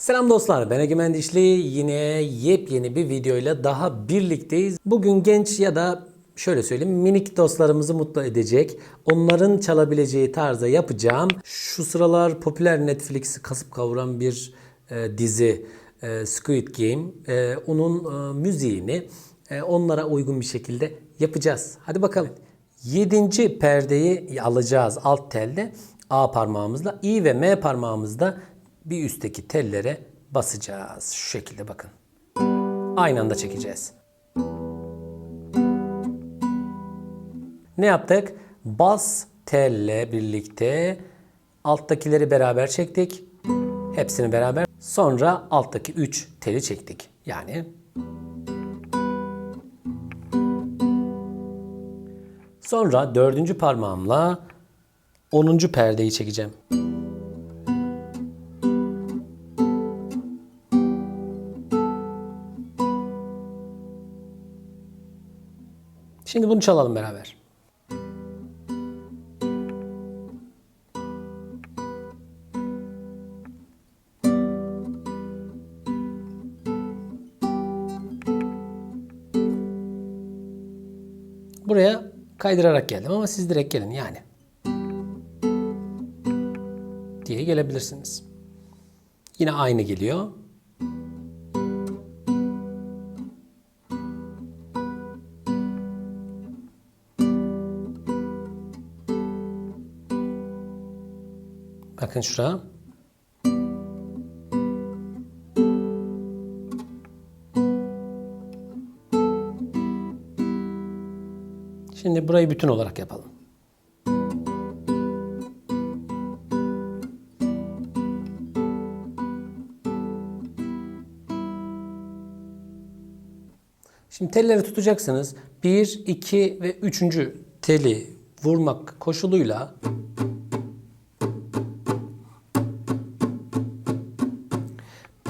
Selam dostlar ben Egemen Dişli yine yepyeni bir videoyla daha birlikteyiz. Bugün genç ya da şöyle söyleyeyim minik dostlarımızı mutlu edecek onların çalabileceği tarzda yapacağım. Şu sıralar popüler Netflix'i kasıp kavuran bir e, dizi e, Squid Game. E, onun e, müziğini e, onlara uygun bir şekilde yapacağız. Hadi bakalım. Yedinci perdeyi alacağız alt telde A parmağımızla. I ve M parmağımızda bir üstteki tellere basacağız. Şu şekilde bakın. Aynı anda çekeceğiz. Ne yaptık? Bas telle birlikte alttakileri beraber çektik. Hepsini beraber. Sonra alttaki 3 teli çektik. Yani Sonra dördüncü parmağımla 10. perdeyi çekeceğim. Şimdi bunu çalalım beraber. Buraya kaydırarak geldim ama siz direkt gelin yani. Diye gelebilirsiniz. Yine aynı geliyor. Bakın şuraya. Şimdi burayı bütün olarak yapalım. Şimdi telleri tutacaksınız. 1, 2 ve 3. teli vurmak koşuluyla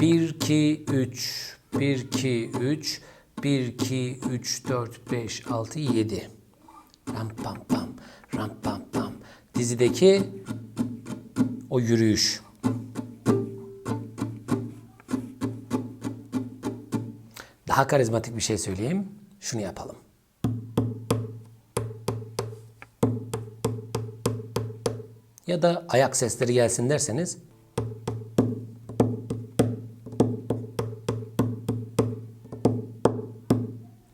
Bir, iki, üç, bir, iki, üç, bir, iki, üç, dört, beş, altı, yedi. Ram pam pam, ram pam pam. Dizideki o yürüyüş. Daha karizmatik bir şey söyleyeyim. Şunu yapalım. Ya da ayak sesleri gelsin derseniz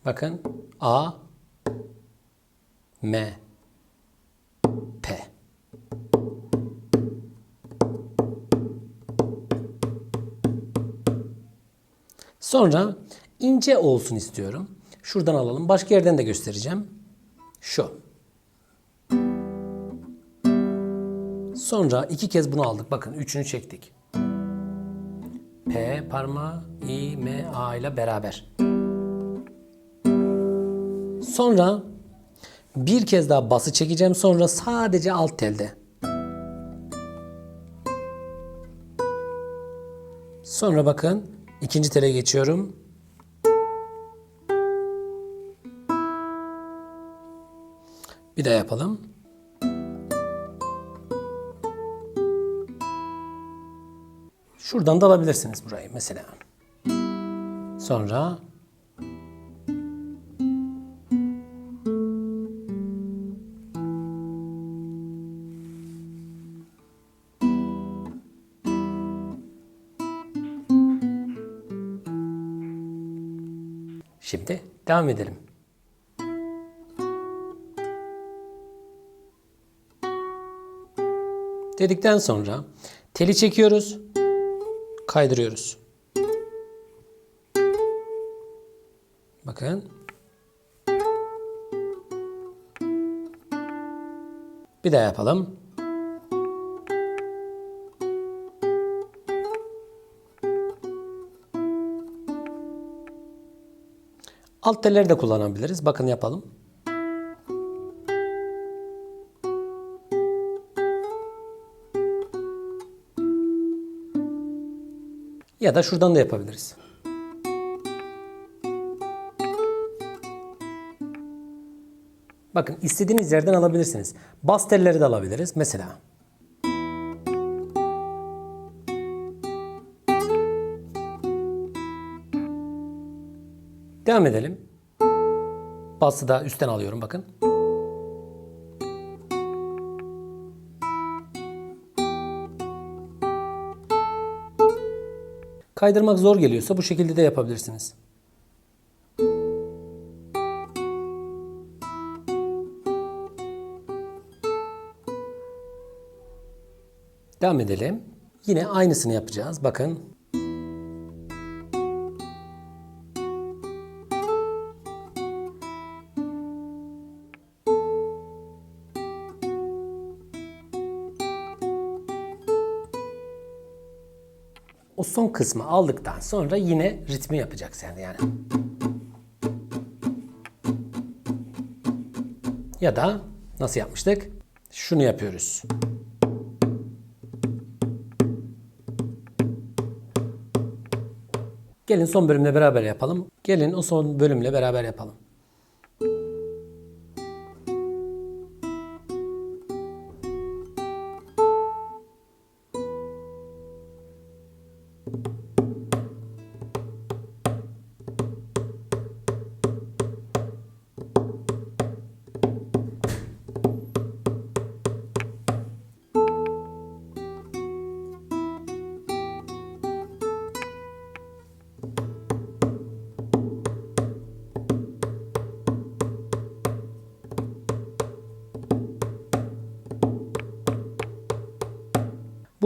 Bakın A M P Sonra ince olsun istiyorum. Şuradan alalım. Başka yerden de göstereceğim. Şu. Sonra iki kez bunu aldık. Bakın üçünü çektik. P parmağı I, M, A ile beraber. Sonra bir kez daha bası çekeceğim. Sonra sadece alt telde. Sonra bakın ikinci tele geçiyorum. Bir daha yapalım. Şuradan da alabilirsiniz burayı mesela. Sonra Şimdi devam edelim. Dedikten sonra teli çekiyoruz. Kaydırıyoruz. Bakın. Bir daha yapalım. Alt telleri de kullanabiliriz. Bakın yapalım. Ya da şuradan da yapabiliriz. Bakın istediğiniz yerden alabilirsiniz. Bas telleri de alabiliriz. Mesela Devam edelim. Bası da üstten alıyorum bakın. Kaydırmak zor geliyorsa bu şekilde de yapabilirsiniz. Devam edelim. Yine aynısını yapacağız. Bakın. O son kısmı aldıktan sonra yine ritmi yapacaksın yani. Ya da nasıl yapmıştık? Şunu yapıyoruz. Gelin son bölümle beraber yapalım. Gelin o son bölümle beraber yapalım.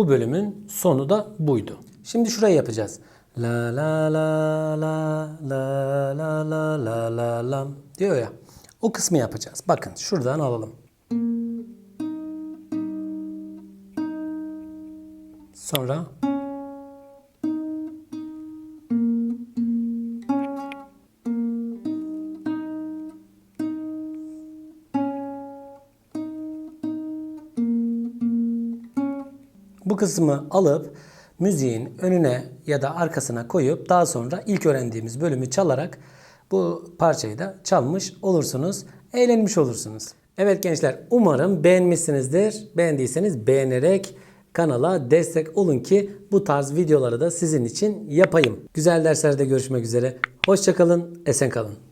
Bu bölümün sonu da buydu. Şimdi şurayı yapacağız. La la la la la la la la la la diyor ya. O kısmı yapacağız. Bakın şuradan alalım. Sonra kısmı alıp müziğin önüne ya da arkasına koyup daha sonra ilk öğrendiğimiz bölümü çalarak bu parçayı da çalmış olursunuz. Eğlenmiş olursunuz. Evet gençler umarım beğenmişsinizdir. Beğendiyseniz beğenerek kanala destek olun ki bu tarz videoları da sizin için yapayım. Güzel derslerde görüşmek üzere. Hoşçakalın, esen kalın.